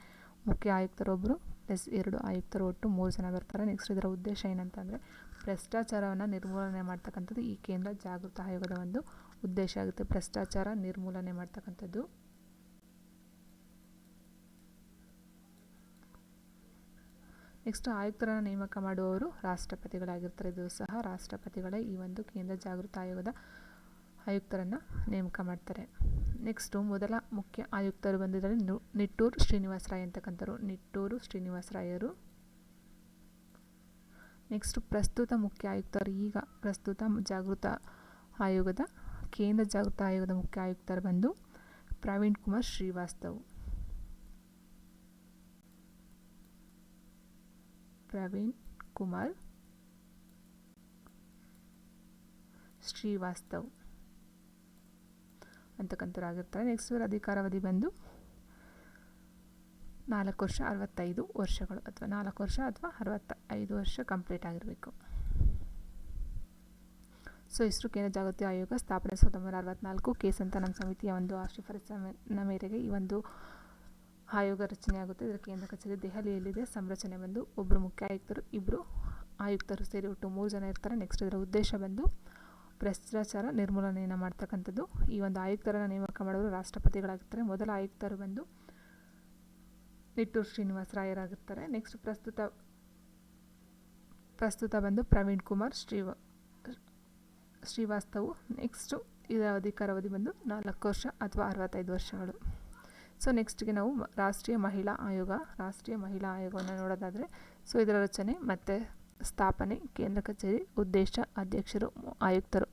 ಮುಖ್ಯ ಆಯುಕ್ತರೊಬ್ಬರು ಪ್ಲಸ್ ಎರಡು ಆಯುಕ್ತರು ಒಟ್ಟು ಮೂರು ಜನ ಬರ್ತಾರೆ. ನೆಕ್ಸ್ಟ್ ಇದರ ಉದ್ದೇಶ ಏನಂತಂದರೆ ಭ್ರಷ್ಟಾಚಾರವನ್ನು ನಿರ್ಮೂಲನೆ ಮಾಡ್ತಕ್ಕಂಥದ್ದು ಈ ಕೇಂದ್ರ ಜಾಗೃತ ಆಯೋಗದ ಒಂದು ಉದ್ದೇಶ ಆಗುತ್ತೆ ಭ್ರಷ್ಟಾಚಾರ ನಿರ್ಮೂಲನೆ ಮಾಡ್ತಕ್ಕಂಥದ್ದು. ನೆಕ್ಸ್ಟ್ ಆಯುಕ್ತರನ್ನು ನೇಮಕ ಮಾಡುವವರು ರಾಷ್ಟ್ರಪತಿಗಳಾಗಿರ್ತಾರೆ. ಇದು ಸಹ ರಾಷ್ಟ್ರಪತಿಗಳೇ ಈ ಒಂದು ಕೇಂದ್ರ ಜಾಗೃತ ಆಯೋಗದ ಆಯುಕ್ತರನ್ನು ನೇಮಕ ಮಾಡ್ತಾರೆ. ನೆಕ್ಸ್ಟು ಮೊದಲ ಮುಖ್ಯ ಆಯುಕ್ತರು ಬಂದಿದ್ದಾರೆ. ನಿಟ್ಟೂರು ಶ್ರೀನಿವಾಸ ರಾಯ್ ಅಂತಕ್ಕಂಥವ್ರು. ನಿಟ್ಟೂರು ಶ್ರೀನಿವಾಸ ರಾಯರು. ನೆಕ್ಸ್ಟ್ ಪ್ರಸ್ತುತ ಮುಖ್ಯ ಆಯುಕ್ತರು. ಈಗ ಪ್ರಸ್ತುತ ಜಾಗೃತ ಆಯೋಗದ ಕೇಂದ್ರ ಜಾಗೃತ ಆಯೋಗದ ಮುಖ್ಯ ಆಯುಕ್ತರು ಬಂದು ಪ್ರವೀಣ್ ಕುಮಾರ್ ಶ್ರೀವಾಸ್ತವ್. ಪ್ರವೀಣ್ ಕುಮಾರ್ ಶ್ರೀವಾಸ್ತವ್. ಅಂತಕ್ಕಂಥವ್ರಾಗಿರ್ತಾರೆ ನೆಕ್ಸ್ಟ್ ಇವರ ಅಧಿಕಾರಾವಧಿ ಬಂದು ನಾಲ್ಕು ವರ್ಷ ಅರವತ್ತೈದು ವರ್ಷಗಳು ಅಥವಾ ನಾಲ್ಕು ವರ್ಷ ಅಥವಾ ಅರವತ್ತ ಐದು ವರ್ಷ ಕಂಪ್ಲೀಟ್ ಆಗಿರಬೇಕು. ಸೊ ಇಸ್ರು ಕೇಂದ್ರ ಜಾಗೃತಿ ಆಯೋಗ ಸ್ಥಾಪನೆ ಸಾವಿರದ ಒಂಬೈನೂರ ಅರವತ್ನಾಲ್ಕು ಅಂತ ನಮ್ಮ ಸಮಿತಿಯ ಒಂದು ಶಿಫಾರಸಿನ ಮೇರೆಗೆ ಈ ಒಂದು ಆಯೋಗ ರಚನೆಯಾಗುತ್ತೆ. ಇದರ ಕೇಂದ್ರ ಕಚೇರಿ ದೆಹಲಿಯಲ್ಲಿದೆ. ಸಂರಚನೆ ಬಂದು ಒಬ್ಬರು ಮುಖ್ಯ ಆಯುಕ್ತರು ಇಬ್ಬರು ಆಯುಕ್ತರು ಸೇರಿ ಒಟ್ಟು ಮೂರು ಜನ ಇರ್ತಾರೆ. ನೆಕ್ಸ್ಟ್ ಇದರ ಉದ್ದೇಶ ಬಂದು ಭ್ರಷ್ಟಾಚಾರ ನಿರ್ಮೂಲನೆಯನ್ನು ಮಾಡ್ತಕ್ಕಂಥದ್ದು. ಈ ಒಂದು ಆಯುಕ್ತರನ್ನು ನೇಮಕ ಮಾಡೋರು ರಾಷ್ಟ್ರಪತಿಗಳಾಗಿರ್ತಾರೆ. ಮೊದಲ ಆಯುಕ್ತರು ಬಂದು ನಿಟ್ಟೂರು ಶ್ರೀನಿವಾಸ ರಾಯರಾಗಿರ್ತಾರೆ. ನೆಕ್ಸ್ಟ್ ಪ್ರಸ್ತುತ ಪ್ರಸ್ತುತ ಬಂದು ಪ್ರವೀಣ್ ಕುಮಾರ್ ಶ್ರೀವ ಶ್ರೀವಾಸ್ತವು ನೆಕ್ಸ್ಟು ಇದರ ಅಧಿಕಾರಾವಧಿ ಬಂದು ನಾಲ್ಕು ವರ್ಷ ಅಥವಾ ಅರವತ್ತೈದು ವರ್ಷಗಳು. ಸೊ ನೆಕ್ಸ್ಟ್ಗೆ ನಾವು ರಾಷ್ಟ್ರೀಯ ಮಹಿಳಾ ಆಯೋಗ, ರಾಷ್ಟ್ರೀಯ ಮಹಿಳಾ ಆಯೋಗವನ್ನು ನೋಡೋದಾದರೆ ಸೊ ಇದರ ರಚನೆ ಮತ್ತು ಸ್ಥಾಪನೆ, ಕೇಂದ್ರ ಕಚೇರಿ ಉದ್ದೇಶ ಅಧ್ಯಕ್ಷರು, ಆಯುಕ್ತರು.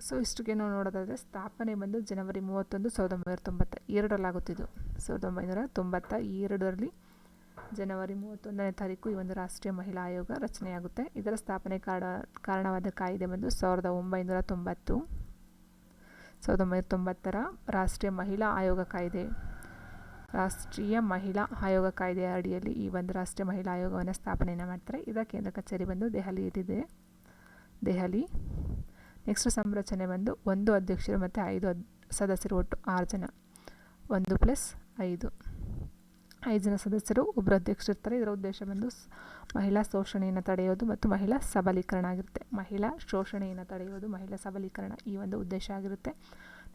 ಸೊ ಇಷ್ಟಿಗೆ ನಾವು ನೋಡೋದಾದರೆ, ಸ್ಥಾಪನೆ ಬಂದು ಜನವರಿ ಮೂವತ್ತೊಂದು, ಸಾವಿರದ ಒಂಬೈನೂರ ತೊಂಬತ್ತ ಎರಡರಲ್ಲಾಗುತ್ತಿದ್ದು. ಸಾವಿರದ ಒಂಬೈನೂರ ತೊಂಬತ್ತ ಎರಡರಲ್ಲಿ ಜನವರಿ ಮೂವತ್ತೊಂದನೇ ತಾರೀಕು ಈ ಒಂದು ರಾಷ್ಟ್ರೀಯ ಮಹಿಳಾ ಆಯೋಗ ರಚನೆಯಾಗುತ್ತೆ. ಇದರ ಸ್ಥಾಪನೆ ಕಾರಣ, ಕಾರಣವಾದ ಕಾಯಿದೆ ಬಂದು ಸಾವಿರದ ಒಂಬೈನೂರ ತೊಂಬತ್ತು, ಸಾವಿರದ ಒಂಬೈನೂರ ತೊಂಬತ್ತರ ರಾಷ್ಟ್ರೀಯ ಮಹಿಳಾ ಆಯೋಗ ಕಾಯ್ದೆ. ರಾಷ್ಟ್ರೀಯ ಮಹಿಳಾ ಆಯೋಗ ಕಾಯ್ದೆಯ ಅಡಿಯಲ್ಲಿ ಈ ಒಂದು ರಾಷ್ಟ್ರೀಯ ಮಹಿಳಾ ಆಯೋಗವನ್ನು ಸ್ಥಾಪನೆಯನ್ನು ಮಾಡ್ತಾರೆ. ಇದರ ಕೇಂದ್ರ ಕಚೇರಿ ಬಂದು ದೆಹಲಿಯಲ್ಲಿದೆ. ದೆಹಲಿ ನೆಕ್ಸ್ಟ್ ಸಂರಚನೆ ಬಂದು ಒಂದು ಅಧ್ಯಕ್ಷರು ಮತ್ತು ಐದು ಸದಸ್ಯರು ಒಟ್ಟು ಆರು ಜನ. ಒಂದು ಪ್ಲಸ್ ಐದು. ಐದು ಜನ ಸದಸ್ಯರು ಒಬ್ಬರು ಅಧ್ಯಕ್ಷರು ಇರ್ತಾರೆ. ಇದರ ಉದ್ದೇಶ ಬಂದು ಮಹಿಳಾ ಶೋಷಣೆಯನ್ನು ತಡೆಯೋದು ಮತ್ತು ಮಹಿಳಾ ಸಬಲೀಕರಣ ಆಗಿರುತ್ತೆ. ಮಹಿಳಾ ಶೋಷಣೆಯನ್ನು ತಡೆಯೋದು, ಮಹಿಳಾ ಸಬಲೀಕರಣ ಈ ಒಂದು ಉದ್ದೇಶ ಆಗಿರುತ್ತೆ.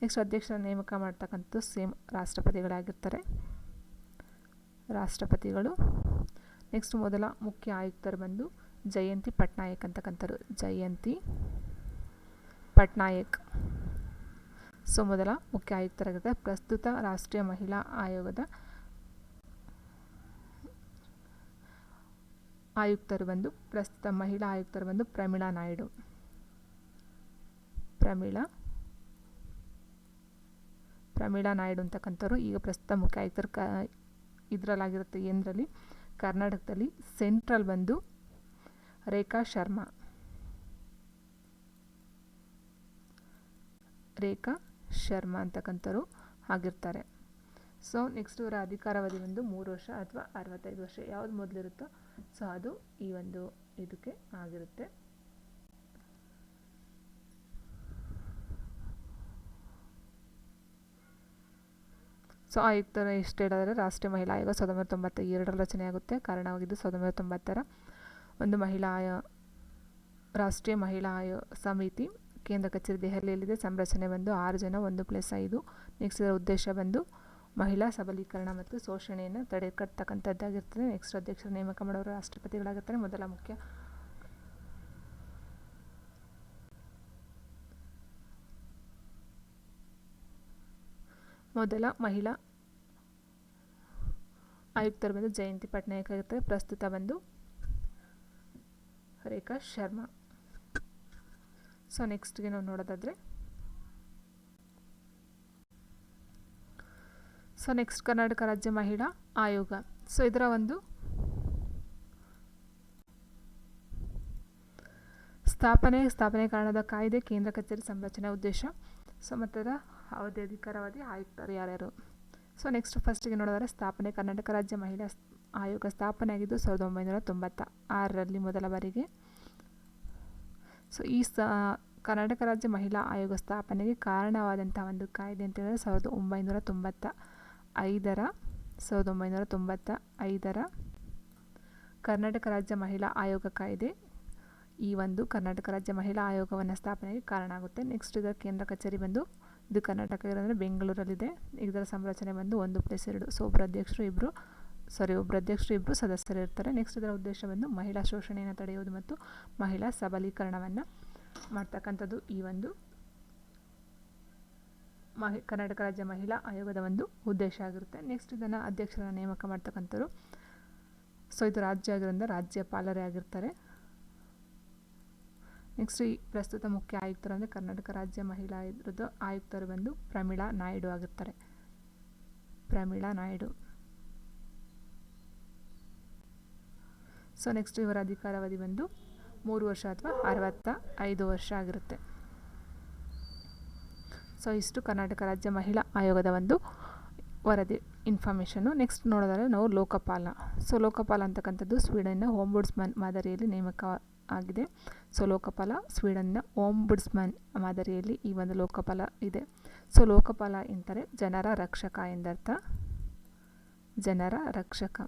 ನೆಕ್ಸ್ಟ್ ಅಧ್ಯಕ್ಷರ ನೇಮಕ ಮಾಡ್ತಕ್ಕಂಥದ್ದು ಸೇಮ್ ರಾಷ್ಟ್ರಪತಿಗಳಾಗಿರ್ತಾರೆ. ರಾಷ್ಟ್ರಪತಿಗಳು. ನೆಕ್ಸ್ಟ್ ಮೊದಲ ಮುಖ್ಯ ಆಯುಕ್ತರು ಬಂದು ಜಯಂತಿ ಪಟ್ನಾಯಕ್ ಅಂತಕ್ಕಂಥರು ಜಯಂತಿ ಪಟ್ನಾಯಕ್. ಸೊ ಮೊದಲ ಮುಖ್ಯ ಆಯುಕ್ತರಾಗಿರ್ತಾರೆ. ಪ್ರಸ್ತುತ ರಾಷ್ಟ್ರೀಯ ಮಹಿಳಾ ಆಯೋಗದ ಆಯುಕ್ತರು ಬಂದು, ಪ್ರಸ್ತುತ ಮಹಿಳಾ ಆಯುಕ್ತರು ಬಂದು ಪ್ರಮೀಳಾ ನಾಯ್ಡು. ಪ್ರಮೀಳಾ. ಪ್ರಮೀಳಾ ನಾಯ್ಡು ಅಂತಕ್ಕಂಥವ್ರು ಈಗ ಪ್ರಸ್ತುತ ಮುಖ್ಯ ಆಯುಕ್ತರು ಕ, ಇದರಲ್ಲಾಗಿರುತ್ತೆ ಏನರಲ್ಲಿ? ಕರ್ನಾಟಕದಲ್ಲಿ ಸೆಂಟ್ರಲ್ ಬಂದು ರೇಖಾ ಶರ್ಮಾ. ರೇಖಾ ಶರ್ಮಾ ಅಂತಕ್ಕಂಥವ್ರು ಆಗಿರ್ತಾರೆ. ಸೊ ನೆಕ್ಸ್ಟ್ ಇವರ ಅಧಿಕಾರಾವಧಿ ಬಂದು ಮೂರು ವರ್ಷ ಅಥವಾ ಅರವತ್ತೈದು ವರ್ಷ. ಯಾವ್ದು ಮೊದಲಿರುತ್ತೋ ಸೊ ಅದು ಈ ಒಂದು ಇದಕ್ಕೆ ಆಗಿರುತ್ತೆ. ಸೊ ಆಯುಕ್ತರ ಎಷ್ಟು ಹೇಳಿದ್ರೆ, ರಾಷ್ಟ್ರೀಯ ಮಹಿಳಾ ಆಯೋಗ ಸಾವಿರದ ಒಂಬೈನೂರ ತೊಂಬತ್ತ ಎರಡರ ರಚನೆಯಾಗುತ್ತೆ ಕಾರಣವಾಗಿದ್ದು ಸಾವಿರದ ಒಂಬೈನೂರ ತೊಂಬತ್ತರ ಒಂದು ಮಹಿಳಾ ಆಯೋ, ರಾಷ್ಟ್ರೀಯ ಮಹಿಳಾ ಆಯೋ ಸಮಿತಿ ಕೇಂದ್ರ ಕಚೇರಿ ದೆಹಲಿಯಲ್ಲಿದೆ. ಸಂರಚನೆ ಬಂದು ಆರು ಜನ, ಒಂದು ಪ್ಲಸ್ ಐದು. ನೆಕ್ಸ್ಟ್ ಇದರ ಉದ್ದೇಶ ಬಂದು ಮಹಿಳಾ ಸಬಲೀಕರಣ ಮತ್ತು ಶೋಷಣೆಯನ್ನು ತಡೆಗಟ್ಟತಕ್ಕಂಥದ್ದಾಗಿರ್ತದೆ ನೆಕ್ಸ್ಟ್ ಅಧ್ಯಕ್ಷರ ನೇಮಕ ಮಾಡೋರು ರಾಷ್ಟ್ರಪತಿಗಳಾಗುತ್ತಾರೆ ಮೊದಲ ಮುಖ್ಯ. ಮೊದಲ ಮಹಿಳಾ ಆಯುಕ್ತರು ಬಂದು ಜಯಂತಿ ಪಟ್ನಾಯಕ್ ಆಗಿರ್ತಾರೆ. ಪ್ರಸ್ತುತ ಬಂದು ರೇಖಾ ಶರ್ಮಾ. ಸೊ ನೆಕ್ಸ್ಟ್ಗೆ ನಾವು ನೋಡೋದಾದರೆ ಸೊ ನೆಕ್ಸ್ಟ್ ಕರ್ನಾಟಕ ರಾಜ್ಯ ಮಹಿಳಾ ಆಯೋಗ ಸೊ ಇದರ ಒಂದು ಸ್ಥಾಪನೆ ಸ್ಥಾಪನೆ ಕಾರಣದ ಕಾಯ್ದೆ, ಕೇಂದ್ರ ಕಚೇರಿ ಸಂರಚನೆ ಉದ್ದೇಶ. ಸೊ ಮತ್ತದ ಅವಧಿ ಅಧಿಕಾರವಾದಿ ಆಯುಕ್ತರು ಯಾರ್ಯಾರು? ಸೊ ನೆಕ್ಸ್ಟ್ ಫಸ್ಟಿಗೆ ನೋಡಿದರೆ ಸ್ಥಾಪನೆ ಕರ್ನಾಟಕ ರಾಜ್ಯ ಮಹಿಳಾ ಆಯೋಗ ಸ್ಥಾಪನೆ ಆಗಿದ್ದು ಸಾವಿರದ ಒಂಬೈನೂರ ತೊಂಬತ್ತ ಆರರಲ್ಲಿ ಮೊದಲ ಬಾರಿಗೆ. ಸೊ ಈ ಸ, ಕರ್ನಾಟಕ ರಾಜ್ಯ ಮಹಿಳಾ ಆಯೋಗ ಸ್ಥಾಪನೆಗೆ ಕಾರಣವಾದಂಥ ಒಂದು ಕಾಯ್ದೆ ಅಂತ ಹೇಳಿದ್ರೆ ಸಾವಿರದ ಒಂಬೈನೂರ ತೊಂಬತ್ತ ಐದರ ಸಾವಿರದ ಒಂಬೈನೂರ ತೊಂಬತ್ತ ಐದರ ಕರ್ನಾಟಕ ರಾಜ್ಯ ಮಹಿಳಾ ಆಯೋಗ ಕಾಯ್ದೆ. ಈ ಒಂದು ಕರ್ನಾಟಕ ರಾಜ್ಯ ಮಹಿಳಾ ಆಯೋಗವನ್ನು ಸ್ಥಾಪನೆಗೆ ಕಾರಣ ಆಗುತ್ತೆ. ನೆಕ್ಸ್ಟ್ ಇದರ ಕೇಂದ್ರ ಕಚೇರಿ ಬಂದು ಇದು ಕರ್ನಾಟಕ ಇರೋದ್ರೆ ಬೆಂಗಳೂರಲ್ಲಿದೆ. ಇದರ ಸಂರಚನೆ ಬಂದು ಒಂದು ಪ್ಲಸ್ ಎರಡು. ಸೊ ಒಬ್ಬರು ಅಧ್ಯಕ್ಷರು ಇಬ್ಬರು ಸಾರಿ ಒಬ್ಬರು ಅಧ್ಯಕ್ಷರು ಇಬ್ಬರು ಸದಸ್ಯರು ಇರ್ತಾರೆ. ನೆಕ್ಸ್ಟ್ ಇದರ ಉದ್ದೇಶ ಬಂದು ಮಹಿಳಾ ಶೋಷಣೆಯನ್ನು ತಡೆಯುವುದು ಮತ್ತು ಮಹಿಳಾ ಸಬಲೀಕರಣವನ್ನು ಮಾಡ್ತಕ್ಕಂಥದ್ದು ಈ ಒಂದು ಮಹಿ, ಕರ್ನಾಟಕ ರಾಜ್ಯ ಮಹಿಳಾ ಆಯೋಗದ ಒಂದು ಉದ್ದೇಶ ಆಗಿರುತ್ತೆ. ನೆಕ್ಸ್ಟ್ ಇದನ್ನು ಅಧ್ಯಕ್ಷರನ್ನು ನೇಮಕ ಮಾಡ್ತಕ್ಕಂಥವ್ರು ಸೊ ಇದು ರಾಜ್ಯ ಆಗಿರೋದ್ರಿಂದ ರಾಜ್ಯಪಾಲರೇ ಆಗಿರ್ತಾರೆ. ನೆಕ್ಸ್ಟ್ ಈ ಪ್ರಸ್ತುತ ಮುಖ್ಯ ಆಯುಕ್ತರು ಅಂದರೆ ಕರ್ನಾಟಕ ರಾಜ್ಯ ಮಹಿಳಾ ಇದ್ರದ್ದು ಆಯುಕ್ತರು ಬಂದು ಪ್ರಮೀಳಾ ನಾಯ್ಡು ಆಗಿರ್ತಾರೆ. ಪ್ರಮೀಳಾ ನಾಯ್ಡು. ಸೊ ನೆಕ್ಸ್ಟ್ ಇವರ ಅಧಿಕಾರಾವಧಿ ಬಂದು ಮೂರು ವರ್ಷ ಅಥವಾ ಅರವತ್ತ ಐದು ವರ್ಷ ಆಗಿರುತ್ತೆ. ಸೊ ಇಷ್ಟು ಕರ್ನಾಟಕ ರಾಜ್ಯ ಮಹಿಳಾ ಆಯೋಗದ ಒಂದು ವರದಿ ಇನ್ಫಾರ್ಮೇಷನ್ನು ನೆಕ್ಸ್ಟ್ ನೋಡೋದಾದ್ರೆ ನಾವು ಲೋಕಪಾಲ. ಸೊ ಲೋಕಪಾಲ ಅಂತಕ್ಕಂಥದ್ದು ಸ್ವೀಡನ್ನ ಹೋಮ್ಬುಡ್ಸ್ಮನ್ ಮಾದರಿಯಲ್ಲಿ ನೇಮಕ ಆಗಿದೆ ಸೊ ಲೋಕಪಾಲ ಸ್ವೀಡನ್ನ ಓಂಬುಡ್ಸ್ಮನ್ ಮಾದರಿಯಲ್ಲಿ ಈ ಒಂದು ಲೋಕಪಾಲ ಇದೆ. ಸೊ ಲೋಕಪಾಲ ಎಂದರೆ ಜನರ ರಕ್ಷಕ ಎಂದರ್ಥ. ಜನರ ರಕ್ಷಕ.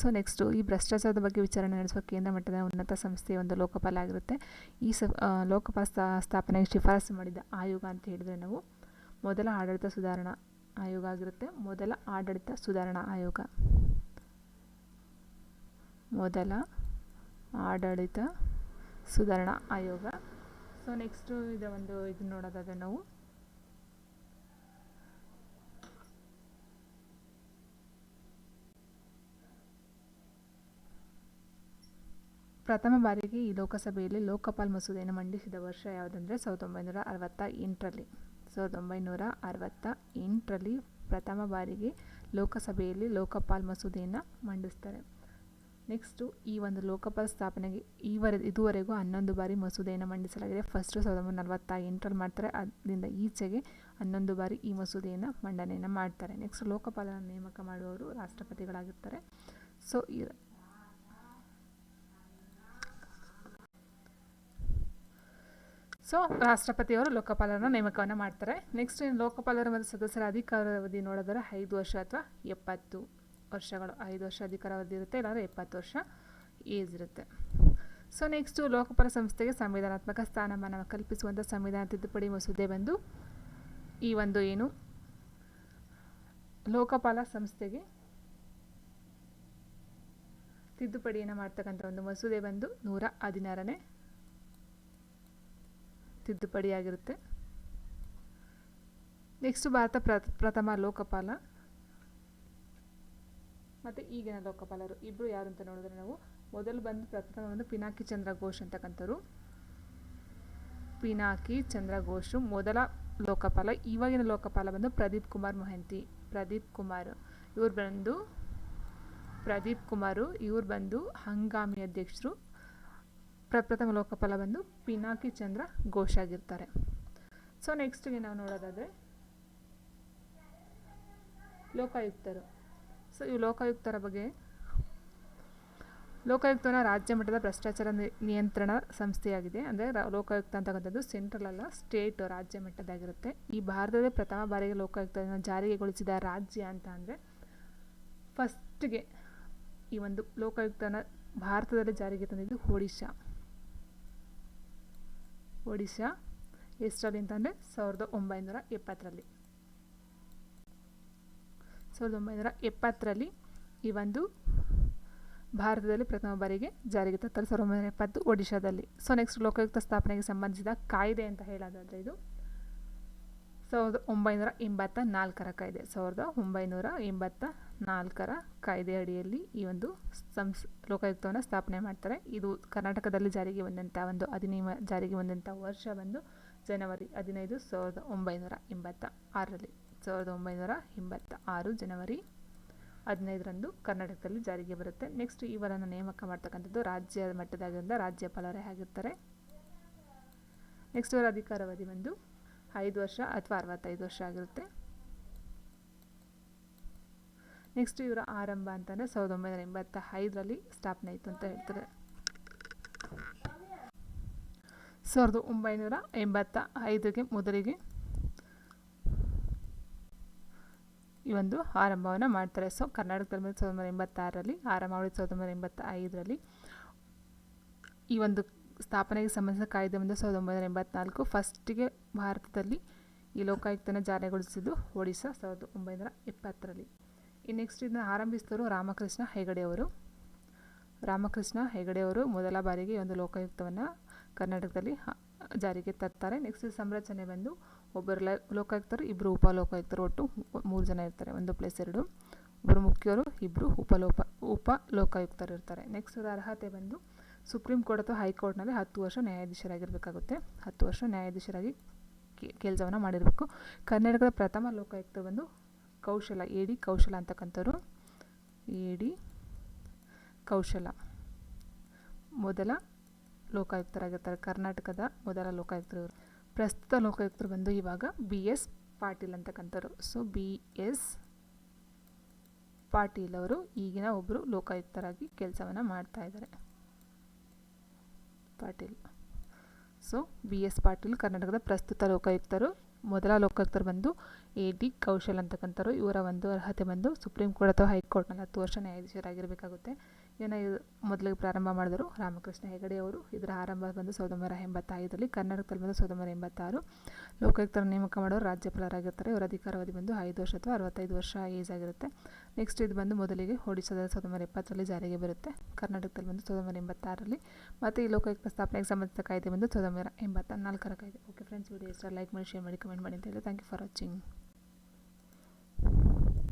ಸೊ ನೆಕ್ಸ್ಟು ಈ ಭ್ರಷ್ಟಾಚಾರದ ಬಗ್ಗೆ ವಿಚಾರಣೆ ನಡೆಸುವ ಕೇಂದ್ರ ಮಟ್ಟದ ಉನ್ನತ ಸಂಸ್ಥೆಯ ಒಂದು ಲೋಕಪಾಲ ಆಗಿರುತ್ತೆ. ಈ ಸ ಲೋಕಪಾಲ ಸ್ಥಾ ಸ್ಥಾಪನೆಗೆ ಶಿಫಾರಸು ಮಾಡಿದ ಆಯೋಗ ಅಂತ ಹೇಳಿದರೆ ನಾವು ಮೊದಲ ಆಡಳಿತ ಸುಧಾರಣಾ ಆಯೋಗ ಆಗಿರುತ್ತೆ. ಮೊದಲ ಆಡಳಿತ ಸುಧಾರಣಾ ಆಯೋಗ. ಮೊದಲ ಆಡಳಿತ ಸುಧಾರಣಾ ಆಯೋಗ. ಸೊ ನೆಕ್ಸ್ಟು ಇದರ ಒಂದು ಇದು ನೋಡೋದಾದರೆ ನಾವು ಪ್ರಥಮ ಬಾರಿಗೆ ಈ ಲೋಕಸಭೆಯಲ್ಲಿ ಲೋಕಪಾಲ್ ಮಸೂದೆಯನ್ನು ಮಂಡಿಸಿದ ವರ್ಷ ಯಾವುದಂದರೆ ಸಾವಿರದ ಒಂಬೈನೂರ ಅರವತ್ತ ಎಂಟರಲ್ಲಿ ಸಾವಿರದ ಒಂಬೈನೂರ ಅರವತ್ತ ಎಂಟರಲ್ಲಿ ಪ್ರಥಮ ಬಾರಿಗೆ ಲೋಕಸಭೆಯಲ್ಲಿ ಲೋಕಪಾಲ್ ಮಸೂದೆಯನ್ನು ಮಂಡಿಸ್ತಾರೆ. ನೆಕ್ಸ್ಟು ಈ ಒಂದು ಲೋಕಪಾಲ್ ಸ್ಥಾಪನೆಗೆ ಈವರೆ, ಇದುವರೆಗೂ ಹನ್ನೊಂದು ಬಾರಿ ಮಸೂದೆಯನ್ನು ಮಂಡಿಸಲಾಗಿದೆ. ಫಸ್ಟು ಸಾವಿರದ ಒಂಬೈನೂರ ನಲವತ್ತ ಎಂಟರಲ್ಲಿ ಮಾಡ್ತಾರೆ. ಅದರಿಂದ ಈಚೆಗೆ ಹನ್ನೊಂದು ಬಾರಿ ಈ ಮಸೂದೆಯನ್ನು ಮಂಡನೆಯನ್ನು ಮಾಡ್ತಾರೆ. ನೆಕ್ಸ್ಟ್ ಲೋಕಪಾಲನ ನೇಮಕ ಮಾಡುವವರು ರಾಷ್ಟ್ರಪತಿಗಳಾಗಿರ್ತಾರೆ. ಸೊ ಸೊ ರಾಷ್ಟ್ರಪತಿಯವರು ಲೋಕಪಾಲರನ್ನ ನೇಮಕವನ್ನು ಮಾಡ್ತಾರೆ. ನೆಕ್ಸ್ಟ್ ಏನು ಲೋಕಪಾಲರ ಮತ್ತು ಸದಸ್ಯರ ಅಧಿಕಾರಾವಧಿ ನೋಡಿದ್ರೆ ಐದು ವರ್ಷ ಅಥವಾ ಎಪ್ಪತ್ತು ವರ್ಷಗಳು. ಐದು ವರ್ಷ ಅಧಿಕಾರಾವಧಿ ಇರುತ್ತೆ, ಇಲ್ಲಾಂದರೆ ಎಪ್ಪತ್ತು ವರ್ಷ ಏಜ್ ಇರುತ್ತೆ. ಸೊ ನೆಕ್ಸ್ಟು ಲೋಕಪಾಲ ಸಂಸ್ಥೆಗೆ ಸಂವಿಧಾನಾತ್ಮಕ ಸ್ಥಾನಮಾನ ಕಲ್ಪಿಸುವಂಥ ಸಂವಿಧಾನ ತಿದ್ದುಪಡಿ ಮಸೂದೆ ಬಂದು ಈ ಒಂದು ಏನು ಲೋಕಪಾಲ ಸಂಸ್ಥೆಗೆ ತಿದ್ದುಪಡಿಯನ್ನು ಮಾಡ್ತಕ್ಕಂಥ ಒಂದು ಮಸೂದೆ ಬಂದು ನೂರ ಹದಿನಾರನೇ ತಿದ್ದುಪಡಿಯಾಗಿರುತ್ತೆ. ನೆಕ್ಸ್ಟ್ ಭಾರತ ಪ್ರ, ಪ್ರಥಮ ಲೋಕಪಾಲ. ಮತ್ತು ಈಗಿನ ಲೋಕಪಾಲರು ಇಬ್ಬರು ಯಾರು ಅಂತ ನೋಡಿದ್ರೆ ನಾವು ಮೊದಲು ಬಂದು ಪ್ರಥಮ ಬಂದು ಪಿನಾಕಿ ಚಂದ್ರ ಘೋಷ್ ಅಂತಕ್ಕಂಥವ್ರು. ಪಿನಾಕಿ ಚಂದ್ರ ಘೋಷ್ ಮೊದಲ ಲೋಕಪಾಲ, ಇವಾಗಿನ ಲೋಕಪಾಲ ಬಂದು ಪ್ರದೀಪ್ ಕುಮಾರ್ ಮೊಹಂತಿ. ಪ್ರದೀಪ್ ಕುಮಾರ್, ಇವ್ರು ಬಂದು ಪ್ರದೀಪ್ ಕುಮಾರು, ಇವ್ರು ಬಂದು ಹಂಗಾಮಿ ಅಧ್ಯಕ್ಷರು. ಪ್ರಪ್ರಥಮ ಲೋಕಪಾಲ ಬಂದು ಪಿನಾಕಿ ಚಂದ್ರ ಘೋಷ್ ಆಗಿರ್ತಾರೆ ಸೊ ನೆಕ್ಸ್ಟಿಗೆ ನಾವು ನೋಡೋದಾದರೆ ಲೋಕಾಯುಕ್ತರು. ಸೊ ಈ ಲೋಕಾಯುಕ್ತರ ಬಗ್ಗೆ. ಲೋಕಾಯುಕ್ತನ ರಾಜ್ಯ ಮಟ್ಟದ ಭ್ರಷ್ಟಾಚಾರ ನಿಯಂತ್ರಣ ಸಂಸ್ಥೆಯಾಗಿದೆ. ಅಂದರೆ ಲೋಕಾಯುಕ್ತ ಅಂತಕ್ಕಂಥದ್ದು ಸೆಂಟ್ರಲ್ ಅಲ್ಲ ಸ್ಟೇಟ್ ರಾಜ್ಯ ಮಟ್ಟದಾಗಿರುತ್ತೆ. ಈ ಭಾರತದ ಪ್ರಥಮ ಬಾರಿಗೆ ಲೋಕಾಯುಕ್ತನ ಜಾರಿಗೆಗೊಳಿಸಿದ ರಾಜ್ಯ ಅಂತ ಅಂದರೆ ಫಸ್ಟ್ಗೆ ಈ ಒಂದು ಲೋಕಾಯುಕ್ತನ ಭಾರತದಲ್ಲಿ ಜಾರಿಗೆ ತಂದಿದ್ದು ಒಡಿಶಾ. ಒಡಿಶಾ ಎಷ್ಟರಲ್ಲಿ ಅಂತಂದರೆ ಸಾವಿರದ ಒಂಬೈನೂರ ಎಪ್ಪತ್ತರಲ್ಲಿ. ಸಾವಿರದ ಒಂಬೈನೂರ ಎಪ್ಪತ್ತರಲ್ಲಿ ಈ ಒಂದು ಭಾರತದಲ್ಲಿ ಪ್ರಥಮ ಬಾರಿಗೆ ಜಾರಿಗೆ ತರ್ತಾರೆ ಸಾವಿರದ ಒಂಬೈನೂರ ಎಪ್ಪತ್ತು ಒಡಿಶಾದಲ್ಲಿ. ಸೊ ನೆಕ್ಸ್ಟ್ ಲೋಕಾಯುಕ್ತ ಸ್ಥಾಪನೆಗೆ ಸಂಬಂಧಿಸಿದ ಕಾಯ್ದೆ ಅಂತ ಹೇಳೋದಾದರೆ ಇದು ಸಾವಿರದ ಒಂಬೈನೂರ ಎಂಬತ್ತ ನಾಲ್ಕರ ಕಾಯ್ದೆ. ಸಾವಿರದ ಒಂಬೈನೂರ ಎಂಬತ್ತ ನಾಲ್ಕರ ಕಾಯ್ದೆ ಅಡಿಯಲ್ಲಿ ಈ ಒಂದು ಸಂಸ್, ಲೋಕಾಯುಕ್ತವನ್ನು ಸ್ಥಾಪನೆ ಮಾಡ್ತಾರೆ. ಇದು ಕರ್ನಾಟಕದಲ್ಲಿ ಜಾರಿಗೆ ಬಂದಂಥ ಒಂದು ಅಧಿನಿಯಮ ಜಾರಿಗೆ ಬಂದಂಥ ವರ್ಷ ಬಂದು ಜನವರಿ ಹದಿನೈದು ಸಾವಿರದ ಒಂಬೈನೂರ ಎಂಬತ್ತ ಆರರಲ್ಲಿ, ಸಾವಿರದ ಒಂಬೈನೂರ ಎಂಬತ್ತ ಆರು ಜನವರಿ ಹದಿನೈದರಂದು ಕರ್ನಾಟಕದಲ್ಲಿ ಜಾರಿಗೆ ಬರುತ್ತೆ. ನೆಕ್ಸ್ಟ್ ಇವರನ್ನು ನೇಮಕ ಮಾಡ್ತಕ್ಕಂಥದ್ದು ರಾಜ್ಯ ಮಟ್ಟದಾಗಿಂದ ರಾಜ್ಯಪಾಲರೇ ಆಗಿರ್ತಾರೆ. ನೆಕ್ಸ್ಟ್ ಇವರ ಅಧಿಕಾರಾವಧಿ ಬಂದು ಐದು ವರ್ಷ ಅಥವಾ ಅರವತ್ತೈದು ವರ್ಷ ಆಗಿರುತ್ತೆ. ನೆಕ್ಸ್ಟ್ ಇವರ ಆರಂಭ ಅಂತಂದರೆ ಸಾವಿರದ ಒಂಬೈನೂರ ಎಂಬತ್ತ ಐದರಲ್ಲಿ ಸ್ಥಾಪನೆ ಆಯಿತು ಅಂತ ಹೇಳ್ತಾರೆ. ಸಾವಿರದ ಒಂಬೈನೂರ ಎಂಬತ್ತ ಐದಕ್ಕೆ ಮೊದಲಿಗೆ ಈ ಒಂದು ಆರಂಭವನ್ನು ಮಾಡ್ತಾರೆ. ಸೊ ಕರ್ನಾಟಕದಲ್ಲಿ ಸಾವಿರದ ಒಂಬೈನೂರ ಎಂಬತ್ತಾರರಲ್ಲಿ ಆರಂಭ ಮಾಡಿದ ಸಾವಿರದ ಒಂಬೈನೂರ ಎಂಬತ್ತ ಐದರಲ್ಲಿ ಈ ಒಂದು ಸ್ಥಾಪನೆಗೆ ಸಂಬಂಧಿಸಿದ ಕಾಯ್ದೆ ಬಂದು ಸಾವಿರದ ಒಂಬೈನೂರ ಎಂಬತ್ನಾಲ್ಕು. ಫಸ್ಟಿಗೆ ಭಾರತದಲ್ಲಿ ಈ ಲೋಕಾಯುಕ್ತನ ಜಾರಿಗೊಳಿಸಿದ್ದು ಒಡಿಶಾ ಸಾವಿರದ ಒಂಬೈನೂರ ಎಪ್ಪತ್ತರಲ್ಲಿ. ನೆಕ್ಸ್ಟ್ ಇದನ್ನು ಆರಂಭಿಸಿದವರು ರಾಮಕೃಷ್ಣ ಹೆಗಡೆಯವರು ರಾಮಕೃಷ್ಣ ಹೆಗಡೆಯವರು ಮೊದಲ ಬಾರಿಗೆ ಒಂದು ಲೋಕಾಯುಕ್ತವನ್ನು ಕರ್ನಾಟಕದಲ್ಲಿ ಜಾರಿಗೆ ತರ್ತಾರೆ. ನೆಕ್ಸ್ಟ್ ಸಂರಚನೆ ಬಂದು ಒಬ್ಬರು ಲೋಕಾಯುಕ್ತರು ಇಬ್ಬರು ಉಪಲೋಕಾಯುಕ್ತರು ಒಟ್ಟು ಮೂರು ಜನ ಇರ್ತಾರೆ, ಒಂದು ಪ್ಲೇಸ್ ಎರಡು. ಒಬ್ಬರು ಮುಖ್ಯರು ಇಬ್ಬರು ಉಪಲೋಪ ಉಪ ಲೋಕಾಯುಕ್ತರು ಇರ್ತಾರೆ ನೆಕ್ಸ್ಟ್ ಅರ್ಹತೆ ಬಂದು ಸುಪ್ರೀಂ ಕೋರ್ಟ್ ಅಥವಾ ಹೈಕೋರ್ಟ್ನಲ್ಲಿ ಹತ್ತು ವರ್ಷ ನ್ಯಾಯಾಧೀಶರಾಗಿರಬೇಕಾಗುತ್ತೆ. ಹತ್ತು ವರ್ಷ ನ್ಯಾಯಾಧೀಶರಾಗಿ ಕೆಲಸವನ್ನು ಮಾಡಿರಬೇಕು. ಕರ್ನಾಟಕದ ಪ್ರಥಮ ಲೋಕಾಯುಕ್ತ ಬಂದು ಕೌಶಲ, ಎ ಡಿ ಕೌಶಲ ಅಂತಕ್ಕಂಥವ್ರು. ಎ ಡಿ ಕೌಶಲ. ಮೊದಲ ಲೋಕಾಯುಕ್ತರಾಗಿರ್ತಾರೆ. ಕರ್ನಾಟಕದ ಮೊದಲ ಲೋಕಾಯುಕ್ತರು ಪ್ರಸ್ತುತ ಲೋಕಾಯುಕ್ತರು ಬಂದು ಇವಾಗ ಬಿ ಎಸ್ ಪಾಟೀಲ್ ಅಂತಕ್ಕಂಥವ್ರು. ಸೊ, ಬಿ ಎಸ್ ಪಾಟೀಲ್ ಅವರು ಈಗಿನ ಒಬ್ಬರು ಲೋಕಾಯುಕ್ತರಾಗಿ ಕೆಲಸವನ್ನು ಮಾಡ್ತಾ ಇದ್ದಾರೆ. Patil. So, B S Patil ಕರ್ನಾಟಕದ ಪ್ರಸ್ತುತ ಲೋಕಾಯುಕ್ತರು. ಮೊದಲ ಲೋಕಾಯುಕ್ತರು ಬಂದು ಎ ಡಿ ಕೌಶಲ್ ಅಂತಕ್ಕಂಥವ್ರು ಇವರ ಒಂದು ಅರ್ಹತೆ ಬಂದು ಸುಪ್ರೀಂ ಕೋರ್ಟ್ ಅಥವಾ ಹೈಕೋರ್ಟ್ನಲ್ಲಿ ಹತ್ತು ವರ್ಷ ನ್ಯಾಯಾಧೀಶರಾಗಿರಬೇಕಾಗುತ್ತೆ. ಇದನ್ನು ಮೊದಲಿಗೆ ಪ್ರಾರಂಭ ಮಾಡಿದರು ರಾಮಕೃಷ್ಣ ಹೆಗಡೆ ಅವರು. ಇದರ ಆರಂಭ ಬಂದು ಸಾವಿರದ ಒಂಬೈನೂರ ಎಂಬತ್ತೈದರಲ್ಲಿ ಕರ್ನಾಟಕದಲ್ಲಿ ಬಂದು ಸಾವಿರದ ಒಂಬೈನೂರ ಎಂಬತ್ತಾರು. ಲೋಕಾಯುಕ್ತರ ನೇಮಕ ಮಾಡೋರು ರಾಜ್ಯಪಾಲರಾಗಿರ್ತಾರೆ. ಇವರ ಅಧಿಕಾರಾವಧಿ ಬಂದು ಐದು ವರ್ಷ ಅಥವಾ ಅರವತ್ತೈದು ವರ್ಷ ಏಜ್ ಆಗಿರುತ್ತೆ. ನೆಕ್ಸ್ಟ್ ಇದು ಬಂದು ಮೊದಲಿಗೆ ಒಡಿಶಾದ ಸಾವಿರದ ಒಂಬೈನೂರ ಎಪ್ಪತ್ತರಲ್ಲಿ ಜಾರಿಗೆ ಬರುತ್ತೆ. ಕರ್ನಾಟಕದಲ್ಲಿ ಬಂದು ಸಾವಿರದ ಒಂಬೈನೂರ ಎಂಬತ್ತಾರರಲ್ಲಿ ಮತ್ತು ಈ ಲೋಕಾಯುಕ್ತ ಸ್ಥಾಪನೆಗೆ ಸಂಬಂಧಿಸಿದ ಕಾಯ್ದೆ ಬಂದು ಸಾವಿರದ ಒಂಬೈನೂರ ಎಂಬತ್ತ ನಾಲ್ಕರ ಕಾಯ್ದೆ. ಓಕೆ ಫ್ರೆಂಡ್ಸ್ ವಿಡಿಯೋ ಇಷ್ಟ ಲೈಕ್ ಮಾಡಿ ಶೇರ್ ಮಾಡಿ ಕಮೆಂಟ್ ಮಾಡಿ ಅಂತ ಹೇಳಿ. Thank you for watching